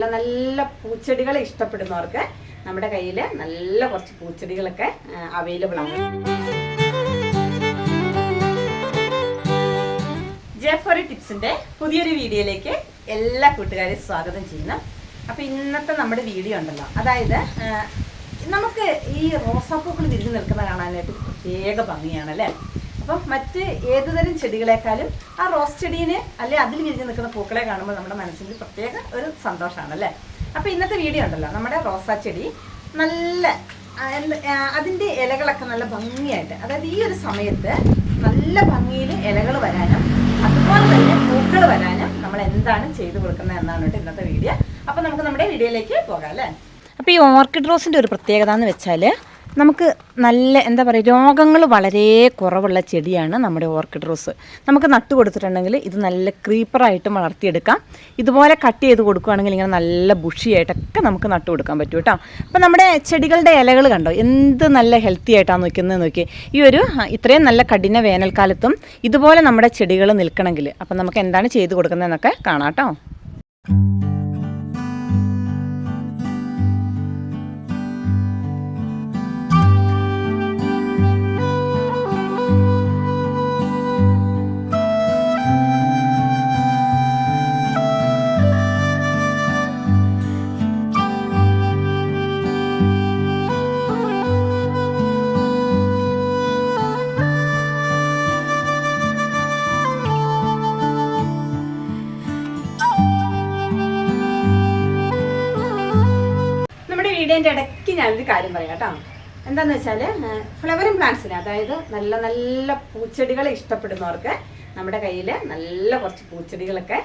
നല്ല നല്ല പൂച്ചെടികളെ ഇഷ്ടപ്പെടുന്നവർക്ക് നമ്മുടെ കയ്യിൽ നല്ല കുറച്ച് പൂച്ചെടികളൊക്കെ അവൈലബിൾ ആണ്. ജെഫറി ടിപ്സിന്റെ പുതിയൊരു വീഡിയോയിലേക്ക് എല്ലാ കൂട്ടുകാരെയും സ്വാഗതം ചെയ്യുന്നു. അപ്പൊ ഇന്നത്തെ നമ്മുടെ വീഡിയോ ഉണ്ടല്ലോ. അതായത് നമുക്ക് ഈ റോസാപ്പൂക്കൾ വിരിഞ്ഞു നിൽക്കുന്ന കാണാനായിട്ട് പ്രത്യേക ഭംഗിയാണ് അല്ലേ? അപ്പം മറ്റ് ഏതുതരം ചെടികളെക്കാളും ആ റോസ് ചെടീനെ അല്ലെ അതിൽ വിരിഞ്ഞ് നിൽക്കുന്ന പൂക്കളെ കാണുമ്പോൾ നമ്മുടെ മനസ്സിൽ പ്രത്യേക ഒരു സന്തോഷമാണ് അല്ലേ അപ്പൊ ഇന്നത്തെ വീഡിയോ ഉണ്ടല്ലോ നമ്മുടെ റോസാ ചെടി നല്ല അതിന്റെ ഇലകളൊക്കെ നല്ല ഭംഗിയായിട്ട് അതായത് ഈ ഒരു സമയത്ത് നല്ല ഭംഗിയിൽ ഇലകൾ വരാനും അതുപോലെ തന്നെ പൂക്കൾ വരാനും നമ്മൾ എന്താണ് ചെയ്തു കൊടുക്കുന്നത് എന്നാണ് കേട്ടോ ഇന്നത്തെ വീഡിയോ. അപ്പൊ നമുക്ക് നമ്മുടെ വീഡിയോയിലേക്ക് പോകാം അല്ലേ? അപ്പോൾ ഈ ഓർക്കിഡ് റോസിന്റെ ഒരു പ്രത്യേകത എന്ന് വെച്ചാൽ നമുക്ക് നല്ല എന്താ പറയുക രോഗങ്ങൾ വളരെ കുറവുള്ള ചെടിയാണ് നമ്മുടെ ഓർക്കിഡ് റോസ്. നമുക്ക് നട്ട് കൊടുത്തിട്ടുണ്ടെങ്കിൽ ഇത് നല്ല ക്രീപ്പറായിട്ടും വളർത്തിയെടുക്കാം. ഇതുപോലെ കട്ട് ചെയ്ത് കൊടുക്കുകയാണെങ്കിൽ ഇങ്ങനെ നല്ല ബുഷിയായിട്ടൊക്കെ നമുക്ക് നട്ട് കൊടുക്കാൻ പറ്റും കേട്ടോ. അപ്പോൾ നമ്മുടെ ചെടികളുടെ ഇലകൾ കണ്ടോ? എന്ത് നല്ല ഹെൽത്തി ആയിട്ടാണ് നിൽക്കുന്നത് നോക്കി ഈ ഒരു ഇത്രയും നല്ല കഠിന വേനൽക്കാലത്തും ഇതുപോലെ നമ്മുടെ ചെടികൾ നിൽക്കണമെങ്കിൽ. അപ്പം നമുക്ക് എന്താണ് ചെയ്ത് കൊടുക്കുന്നതെന്നൊക്കെ കാണാം കേട്ടോ. വീഡിയോന്റെ ഇടയ്ക്ക് ഞാനൊരു കാര്യം പറയാം കേട്ടോ. എന്താന്ന് വെച്ചാൽ ഫ്ലവറിങ് പ്ലാന്റ്സിന് അതായത് നല്ല നല്ല പൂച്ചെടികളെ ഇഷ്ടപ്പെടുന്നവർക്ക് നമ്മുടെ കയ്യിൽ നല്ല കുറച്ച് പൂച്ചെടികളൊക്കെ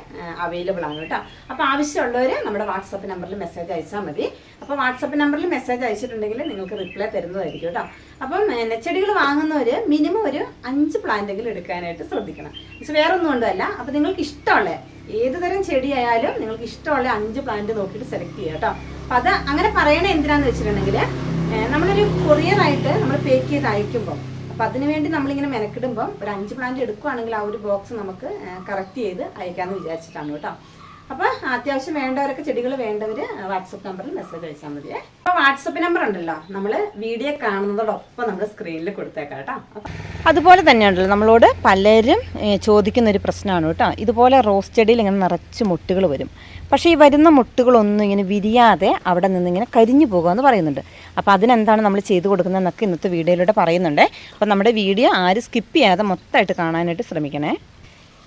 അവൈലബിൾ ആണ് കേട്ടോ. അപ്പോൾ ആവശ്യമുള്ളവർ നമ്മുടെ വാട്സപ്പ് നമ്പറിൽ മെസ്സേജ് അയച്ചാൽ മതി. അപ്പോൾ വാട്സപ്പ് നമ്പറിൽ മെസ്സേജ് അയച്ചിട്ടുണ്ടെങ്കിൽ നിങ്ങൾക്ക് റിപ്ലൈ തരുന്നതായിരിക്കും കേട്ടോ. അപ്പം ചെടികൾ വാങ്ങുന്നവർ മിനിമം ഒരു അഞ്ച് പ്ലാന്റെങ്കിലും എടുക്കാനായിട്ട് ശ്രദ്ധിക്കണം. പക്ഷെ വേറെ ഒന്നും കൊണ്ടല്ല. അപ്പോൾ നിങ്ങൾക്ക് ഇഷ്ടമുള്ള ഏത് തരം ചെടിയായാലും നിങ്ങൾക്ക് ഇഷ്ടമുള്ള അഞ്ച് പ്ലാന്റ് നോക്കിയിട്ട് സെലക്ട് ചെയ്യുക കേട്ടോ. അപ്പം അത് അങ്ങനെ പറയണ എന്തിനാന്ന് വെച്ചിട്ടുണ്ടെങ്കിൽ നമ്മളൊരു കൊറിയറായിട്ട് നമ്മൾ പേക്ക് ചെയ്ത് അയക്കുമ്പോൾ അപ്പം അതിനുവേണ്ടി നമ്മളിങ്ങനെ മെനക്കിടുമ്പോൾ ഒരു അഞ്ച് പ്ലാന്റ് എടുക്കുവാണെങ്കിൽ ആ ഒരു ബോക്സ് നമുക്ക് കറക്റ്റ് ചെയ്ത് അയക്കാമെന്ന് വിചാരിച്ചിട്ടാണ് കേട്ടോ. അപ്പോൾ അത്യാവശ്യം വേണ്ടവരൊക്കെ ചെടികൾ വേണ്ടവർ വാട്സപ്പ് നമ്പറിൽ മെസ്സേജ് അയച്ചാൽ മതിയേ അപ്പോൾ വാട്സപ്പ് നമ്പർ ഉണ്ടല്ലോ. നമ്മൾ വീഡിയോ കാണുന്നതോടൊപ്പം നമ്മൾ സ്ക്രീനിൽ കൊടുത്തേക്കാം കേട്ടോ. അതുപോലെ തന്നെയുണ്ടല്ലോ നമ്മളോട് പലരും ചോദിക്കുന്ന ഒരു പ്രശ്നമാണ് കേട്ടോ. ഇതുപോലെ റോസ് ചെടിയിൽ ഇങ്ങനെ നിറച്ച് മുട്ടുകൾ വരും. പക്ഷേ ഈ വരുന്ന മുട്ടുകളൊന്നും ഇങ്ങനെ വിരിയാതെ അവിടെ നിന്ന് ഇങ്ങനെ കരിഞ്ഞു പോകുമെന്ന് പറയുന്നുണ്ട്. അപ്പോൾ അതിനെന്താണ് നമ്മൾ ചെയ്തു കൊടുക്കുന്നതെന്നൊക്കെ ഇന്നത്തെ വീഡിയോയിലൂടെ പറയുന്നുണ്ട്. അപ്പോൾ നമ്മുടെ വീഡിയോ ആരും സ്കിപ്പ് ചെയ്യാതെ മൊത്തമായിട്ട് കാണാനായിട്ട് ശ്രമിക്കണേ.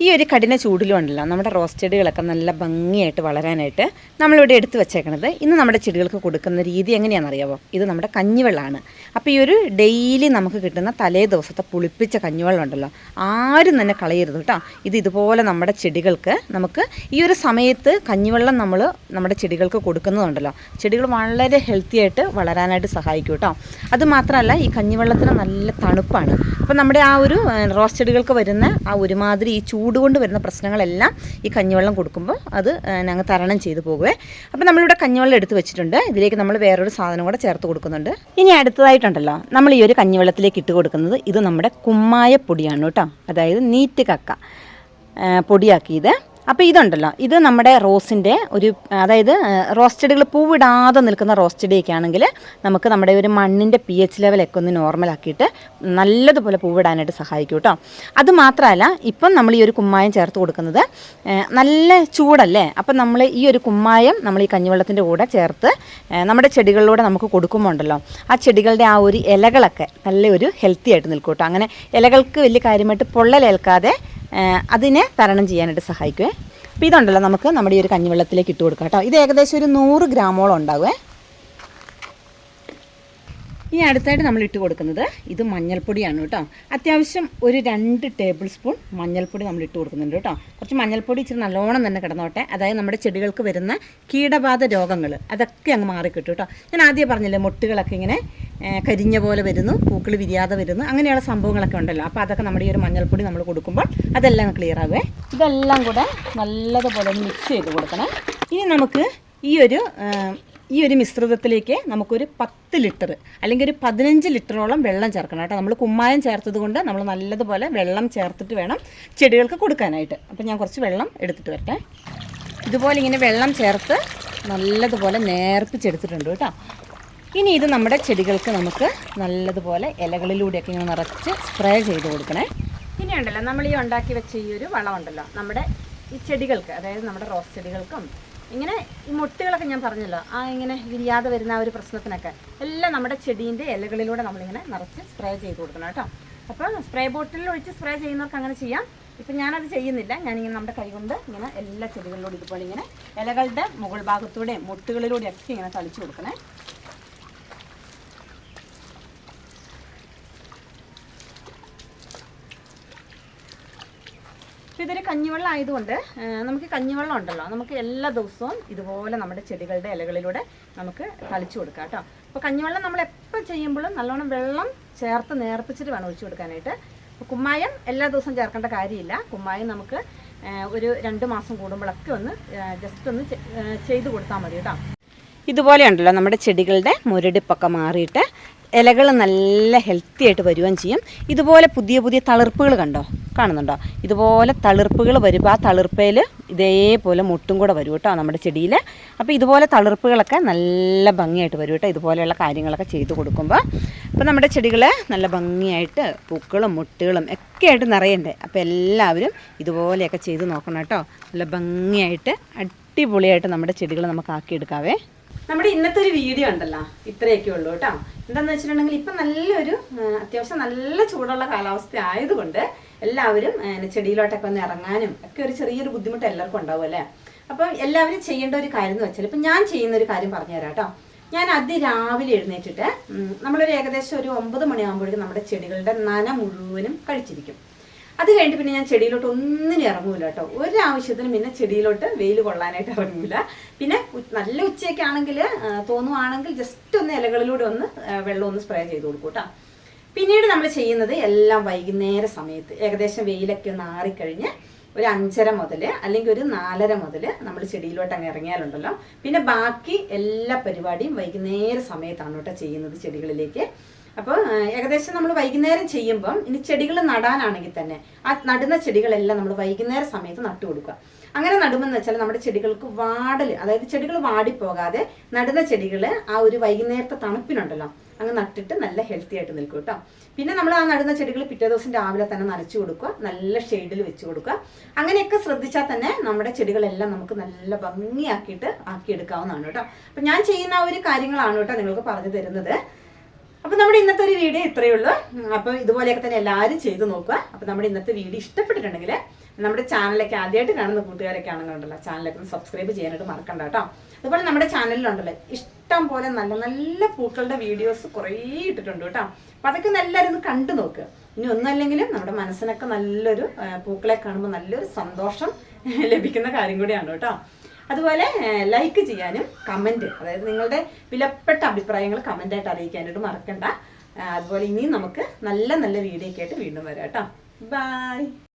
ഈ ഒരു കഠിന ചൂടിലും ഉണ്ടല്ലോ നമ്മുടെ റോസ് ചെടികളൊക്കെ നല്ല ഭംഗിയായിട്ട് വളരാനായിട്ട് നമ്മളിവിടെ എടുത്തു വെച്ചേക്കണത്. ഇന്ന് നമ്മുടെ ചെടികൾക്ക് കൊടുക്കുന്ന രീതി എങ്ങനെയാണെന്നറിയാവോ? ഇത് നമ്മുടെ കഞ്ഞിവെള്ളമാണ് അപ്പോൾ ഈ ഒരു ഡെയിലി നമുക്ക് കിട്ടുന്ന തലേ ദിവസത്തെ പുളിപ്പിച്ച കഞ്ഞിവെള്ളം ഉണ്ടല്ലോ ആരും തന്നെ കളയരുത് കേട്ടോ. ഇത് ഇതുപോലെ നമ്മുടെ ചെടികൾക്ക് നമുക്ക് ഈ ഒരു സമയത്ത് കഞ്ഞിവെള്ളം നമ്മൾ നമ്മുടെ ചെടികൾക്ക് കൊടുക്കുന്നതുണ്ടല്ലോ ചെടികൾ വളരെ ഹെൽത്തി ആയിട്ട് വളരാനായിട്ട് സഹായിക്കും കേട്ടോ. അതുമാത്രമല്ല ഈ കഞ്ഞിവെള്ളത്തിന് നല്ല തണുപ്പാണ്. അപ്പോൾ നമ്മുടെ ആ ഒരു റോസ് ചെടികൾക്ക് വരുന്ന ആ ഒരുമാതിരി ഈ ചൂട് കൊണ്ട് വരുന്ന പ്രശ്നങ്ങളെല്ലാം ഈ കഞ്ഞിവെള്ളം കൊടുക്കുമ്പോൾ അത് ഞങ്ങൾ തരണം ചെയ്തു പോകുവേ. അപ്പോൾ നമ്മളിവിടെ കഞ്ഞിവെള്ളം എടുത്ത് വെച്ചിട്ടുണ്ട്. ഇതിലേക്ക് നമ്മൾ വേറൊരു സാധനം കൂടെ ചേർത്ത് കൊടുക്കുന്നുണ്ട്. ഇനി അടുത്തതായിട്ടുണ്ടല്ലോ നമ്മൾ ഈ ഒരു കഞ്ഞിവെള്ളത്തിലേക്ക് ഇട്ട് കൊടുക്കുന്നത് ഇത് നമ്മുടെ കുമ്മായ പൊടിയാണ് കേട്ടോ. അതായത് നീറ്റ് കക്ക പൊടിയാക്കിയത്. അപ്പോൾ ഇതുണ്ടല്ലോ. ഇത് നമ്മുടെ റോസിന്റെ ഒരു അതായത് റോസ് ചെടികൾ പൂവിടാതെ നിൽക്കുന്ന റോസ് ചെടിയൊക്കെ ആണെങ്കിൽ നമുക്ക് നമ്മുടെ ഒരു മണ്ണിന്റെ പി എച്ച് ലെവലൊക്കെ ഒന്ന് നോർമലാക്കിയിട്ട് നല്ലതുപോലെ പൂവിടാനായിട്ട് സഹായിക്കും കേട്ടോ. അത് മാത്രമല്ല ഇപ്പം നമ്മൾ ഈ ഒരു കുമ്മായം ചേർത്ത് കൊടുക്കുന്നത് നല്ല ചൂടല്ലേ? അപ്പം നമ്മൾ ഈ ഒരു കുമ്മായം നമ്മൾ ഈ കഞ്ഞിവെള്ളത്തിന്റെ കൂടെ ചേർത്ത് നമ്മുടെ ചെടികളിലൂടെ നമുക്ക് കൊടുക്കുമ്പോൾ ഉണ്ടല്ലോ ആ ചെടികളുടെ ആ ഒരു ഇലകളൊക്കെ നല്ലൊരു ഹെൽത്തി ആയിട്ട് നിൽക്കും കേട്ടോ. അങ്ങനെ ഇലകൾക്ക് വലിയ കാര്യമായിട്ട് പൊള്ളലേൽക്കാതെ അതിനെ തരണം ചെയ്യാനായിട്ട് സഹായിക്കുമേ അപ്പോൾ ഇതുണ്ടല്ലോ നമുക്ക് നമ്മുടെ ഈ ഒരു കഞ്ഞിവെള്ളത്തിലേക്ക് ഇട്ട് കൊടുക്കാം കേട്ടോ. ഇത് ഏകദേശം ഒരു നൂറ് ഗ്രാമോളം ഉണ്ടാകുമേ ഇനി അടുത്തായിട്ട് നമ്മൾ ഇട്ട് കൊടുക്കുന്നത് ഇത് മഞ്ഞൾപ്പൊടിയാണ് കേട്ടോ. അത്യാവശ്യം ഒരു രണ്ട് ടേബിൾ സ്പൂൺ മഞ്ഞൾപ്പൊടി നമ്മൾ ഇട്ട് കൊടുക്കുന്നുണ്ട് കേട്ടോ. കുറച്ച് മഞ്ഞൾപ്പൊടി ഇച്ചിരി നല്ലോണം തന്നെ കിടന്നോട്ടെ. അതായത് നമ്മുടെ ചെടികൾക്ക് വരുന്ന കീടബാധ രോഗങ്ങൾ അതൊക്കെ അങ്ങ് മാറിക്കിട്ടും കേട്ടോ. ഞാൻ ആദ്യം പറഞ്ഞില്ലേ മുട്ടുകളൊക്കെ ഇങ്ങനെ കരിഞ്ഞ പോലെ വരുന്നു പൂക്കൾ വിരിയാതെ വരുന്നു. അങ്ങനെയുള്ള സംഭവങ്ങളൊക്കെ ഉണ്ടല്ലോ. അപ്പോൾ അതൊക്കെ നമ്മുടെ ഈ ഒരു മഞ്ഞൾപ്പൊടി നമ്മൾ കൊടുക്കുമ്പോൾ അതെല്ലാം ക്ലിയർ ആകുമേ ഇതെല്ലാം കൂടെ നല്ലതുപോലെ മിക്സ് ചെയ്ത് കൊടുക്കണം. ഇനി നമുക്ക് ഈ ഒരു ഈ ഒരു മിശ്രിതത്തിലേക്ക് നമുക്കൊരു പത്ത് ലിറ്റർ അല്ലെങ്കിൽ ഒരു പതിനഞ്ച് ലിറ്ററോളം വെള്ളം ചേർക്കണം കേട്ടോ. നമ്മൾ കുമ്മായം ചേർത്തത് കൊണ്ട് നമ്മൾ നല്ലതുപോലെ വെള്ളം ചേർത്തിട്ട് വേണം ചെടികൾക്ക് കൊടുക്കാനായിട്ട്. അപ്പോൾ ഞാൻ കുറച്ച് വെള്ളം എടുത്തിട്ട് വരട്ടെ. ഇതുപോലെ ഇങ്ങനെ വെള്ളം ചേർത്ത് നല്ലതുപോലെ നേർപ്പിച്ചെടുത്തിട്ടുണ്ട് കേട്ടോ. ഇനി ഇത് നമ്മുടെ ചെടികൾക്ക് നമുക്ക് നല്ലതുപോലെ ഇലകളിലൂടെയൊക്കെ ഇങ്ങനെ നിറച്ച് സ്പ്രേ ചെയ്ത് കൊടുക്കണേ. ഇനി ഉണ്ടല്ലോ നമ്മൾ ഈ ഉണ്ടാക്കി വെച്ച ഈ ഒരു വളം ഉണ്ടല്ലോ നമ്മുടെ ഈ ചെടികൾക്ക് അതായത് നമ്മുടെ റോസ് ചെടികൾക്കും ഇങ്ങനെ ഈ മുട്ടുകളൊക്കെ ഞാൻ പറഞ്ഞല്ലോ ആ ഇങ്ങനെ വിരിയാതെ വരുന്ന ആ ഒരു പ്രശ്നത്തിനൊക്കെ എല്ലാം നമ്മുടെ ചെടീന്റെ ഇലകളിലൂടെ നമ്മളിങ്ങനെ നിറച്ച് സ്പ്രേ ചെയ്ത് കൊടുക്കണം കേട്ടോ. അപ്പോൾ സ്പ്രേ ബോട്ടിലിൽ ഒഴിച്ച് സ്പ്രേ ചെയ്യുന്നവർക്ക് അങ്ങനെ ചെയ്യാം. ഇപ്പം ഞാനത് ചെയ്യുന്നില്ല. ഞാനിങ്ങനെ നമ്മുടെ കൈ കൊണ്ട് ഇങ്ങനെ എല്ലാ ചെടികളിലൂടെ ഇതുപോലെ ഇങ്ങനെ ഇലകളുടെ മുകൾ ഭാഗത്തൂടെയും മുട്ടുകളിലൂടെയൊക്കെ ഇങ്ങനെ തളിച്ചു കൊടുക്കണേ. അപ്പോൾ ഇതൊരു കഞ്ഞിവെള്ളം ആയതുകൊണ്ട് നമുക്ക് കഞ്ഞിവെള്ളം ഉണ്ടല്ലോ. നമുക്ക് എല്ലാ ദിവസവും ഇതുപോലെ നമ്മുടെ ചെടികളുടെ ഇലകളിലൂടെ നമുക്ക് തളിച്ചു കൊടുക്കാം കേട്ടോ. അപ്പോൾ കഞ്ഞിവെള്ളം നമ്മൾ എപ്പോൾ ചെയ്യുമ്പോഴും നല്ലോണം വെള്ളം ചേർത്ത് നേർപ്പിച്ചിട്ട് വേണം ഒഴിച്ചു കൊടുക്കാനായിട്ട്. കുമ്മായം എല്ലാ ദിവസവും ചേർക്കേണ്ട കാര്യമില്ല. കുമ്മായം നമുക്ക് ഒരു രണ്ട് മാസം കൂടുമ്പോഴൊക്കെ ഒന്ന് ജസ്റ്റ് ഒന്ന് ചെയ്ത് കൊടുത്താൽ മതി കേട്ടോ. ഇതുപോലെയുണ്ടല്ലോ നമ്മുടെ ചെടികളുടെ മുരടിപ്പൊക്കെ മാറിയിട്ട് ഇലകൾ നല്ല ഹെൽത്തി ആയിട്ട് വരുവാൻ ചെയ്യും. ഇതുപോലെ പുതിയ പുതിയ തളിർപ്പുകൾ കണ്ടോ? കാണുന്നുണ്ടോ? ഇതുപോലെ തളിർപ്പുകൾ വരുമ്പോൾ ആ തളിർപ്പയിൽ ഇതേപോലെ മുട്ടും കൂടെ വരും കേട്ടോ നമ്മുടെ ചെടിയിൽ അപ്പോൾ ഇതുപോലെ തളിർപ്പുകളൊക്കെ നല്ല ഭംഗിയായിട്ട് വരും കേട്ടോ. ഇതുപോലെയുള്ള കാര്യങ്ങളൊക്കെ ചെയ്ത് കൊടുക്കുമ്പോൾ അപ്പോൾ നമ്മുടെ ചെടികൾ നല്ല ഭംഗിയായിട്ട് പൂക്കളും മുട്ടുകളും ഒക്കെ ആയിട്ട് നിറയണ്ടേ. അപ്പോൾ എല്ലാവരും ഇതുപോലെയൊക്കെ ചെയ്ത് നോക്കണം കേട്ടോ. നല്ല ഭംഗിയായിട്ട് അടിപൊളിയായിട്ട് നമ്മുടെ ചെടികൾ നമുക്ക് ആക്കിയെടുക്കാവേ. നമ്മുടെ ഇന്നത്തെ ഒരു വീഡിയോ ഉണ്ടല്ലോ ഇത്രയൊക്കെ ഉള്ളൂ കേട്ടോ. എന്താന്ന് വെച്ചിട്ടുണ്ടെങ്കിൽ ഇപ്പം നല്ലൊരു അത്യാവശ്യം നല്ല ചൂടുള്ള കാലാവസ്ഥ ആയതുകൊണ്ട് എല്ലാവരും ചെടിയിലോട്ടൊക്കെ ഒന്ന് ഇറങ്ങാനും ഒക്കെ ഒരു ചെറിയൊരു ബുദ്ധിമുട്ട് എല്ലാവർക്കും ഉണ്ടാവും അല്ലേ? അപ്പം എല്ലാവരും ചെയ്യേണ്ട ഒരു കാര്യം എന്ന് വെച്ചാൽ ഇപ്പം ഞാൻ ചെയ്യുന്ന ഒരു കാര്യം പറഞ്ഞുതരാം കേട്ടോ. ഞാൻ അതിരാവിലെ എഴുന്നേറ്റിട്ട് നമ്മളൊരു ഏകദേശം ഒരു ഒമ്പത് മണിയാകുമ്പോഴേക്കും നമ്മുടെ ചെടികളുടെ നന മുഴുവനും കഴിച്ചിരിക്കും. അത് കഴിഞ്ഞിട്ട് പിന്നെ ഞാൻ ചെടിയിലോട്ട് ഒന്നിനും ഇറങ്ങൂല കേട്ടോ. ഒരാവശ്യത്തിനും പിന്നെ ചെടിയിലോട്ട് വെയിൽ കൊള്ളാനായിട്ട് ഇറങ്ങൂല. പിന്നെ നല്ല ഉച്ചയൊക്കെ ആണെങ്കിൽ തോന്നുവാണെങ്കിൽ ജസ്റ്റ് ഒന്ന് ഇലകളിലൂടെ ഒന്ന് വെള്ളം ഒന്ന് സ്പ്രേ ചെയ്ത് കൊടുക്കും കേട്ടോ. പിന്നീട് നമ്മൾ ചെയ്യുന്നത് എല്ലാം വൈകുന്നേര സമയത്ത് ഏകദേശം വെയിലൊക്കെ ഒന്ന് ആറിക്കഴിഞ്ഞ് ഒരു അഞ്ചര മുതൽ അല്ലെങ്കിൽ ഒരു നാലര മുതൽ നമ്മൾ ചെടിയിലോട്ട് അങ്ങ് ഇറങ്ങിയാലുണ്ടല്ലോ. പിന്നെ ബാക്കി എല്ലാ പരിപാടിയും വൈകുന്നേര സമയത്താണ് കേട്ടോ ചെയ്യുന്നത് ചെടികളിലേക്ക്. അപ്പോൾ ഏകദേശം നമ്മൾ വൈകുന്നേരം ചെയ്യുമ്പം ഇനി ചെടികൾ നടാനാണെങ്കിൽ തന്നെ ആ നടുന്ന ചെടികളെല്ലാം നമ്മൾ വൈകുന്നേര സമയത്ത് നട്ടു കൊടുക്കുക. അങ്ങനെ നടുമെന്ന് വെച്ചാൽ നമ്മുടെ ചെടികൾക്ക് വാടൽ അതായത് ചെടികൾ വാടിപ്പോകാതെ നടുന്ന ചെടികൾ ആ ഒരു വൈകുന്നേരത്തെ തണുപ്പിനുണ്ടല്ലോ അങ്ങ് നട്ടിട്ട് നല്ല ഹെൽത്തി ആയിട്ട് നിൽക്കും കേട്ടോ. പിന്നെ നമ്മൾ ആ നടുന്ന ചെടികൾ പിറ്റേ ദിവസം രാവിലെ തന്നെ നനച്ചു കൊടുക്കുക നല്ല ഷെയ്ഡിൽ വെച്ച് കൊടുക്കുക. അങ്ങനെയൊക്കെ ശ്രദ്ധിച്ചാൽ തന്നെ നമ്മുടെ ചെടികളെല്ലാം നമുക്ക് നല്ല ഭംഗിയാക്കിയിട്ട് ആക്കിയെടുക്കാവുന്നതാണ് കേട്ടോ. അപ്പം ഞാൻ ചെയ്യുന്ന ആ ഒരു കാര്യങ്ങളാണ് കേട്ടോ നിങ്ങൾക്ക് പറഞ്ഞു തരുന്നത്. അപ്പൊ നമ്മുടെ ഇന്നത്തെ ഒരു വീഡിയോ ഇത്രയേ ഉള്ളൂ. അപ്പൊ ഇതുപോലെയൊക്കെ തന്നെ എല്ലാവരും ചെയ്തു നോക്കുക. അപ്പൊ നമ്മുടെ ഇന്നത്തെ വീഡിയോ ഇഷ്ടപ്പെട്ടിട്ടുണ്ടെങ്കിൽ നമ്മുടെ ചാനലൊക്കെ ആദ്യമായിട്ട് കാണുന്ന കൂട്ടുകാരൊക്കെ ആണെന്നുണ്ടല്ലോ ചാനലൊക്കെ സബ്സ്ക്രൈബ് ചെയ്യാനായിട്ട് മറക്കണ്ട കേട്ടോ. അതുപോലെ നമ്മുടെ ചാനലിലുണ്ടല്ലോ ഇഷ്ടം പോലെ നല്ല നല്ല പൂക്കളുടെ വീഡിയോസ് കുറേ ഇട്ടിട്ടുണ്ട് കേട്ടോ. അപ്പൊ അതൊക്കെ എല്ലാവരും ഒന്ന് കണ്ടു നോക്കുക ഇനി ഒന്നല്ലെങ്കിലും നമ്മുടെ മനസ്സിനൊക്കെ നല്ലൊരു പൂക്കളെ കാണുമ്പോൾ നല്ലൊരു സന്തോഷം ലഭിക്കുന്ന കാര്യം കൂടിയാണ് കേട്ടോ. അതുപോലെ ലൈക്ക് ചെയ്യാനും കമന്റ് അതായത് നിങ്ങളുടെ വിലപ്പെട്ട അഭിപ്രായങ്ങൾ കമന്റായിട്ട് അറിയിക്കാനായിട്ട് മറക്കണ്ട. അതുപോലെ ഇനിയും നമുക്ക് നല്ല നല്ല വീഡിയോ ഒക്കെ ആയിട്ട് വീണ്ടും വരാം കേട്ടോ. ബൈ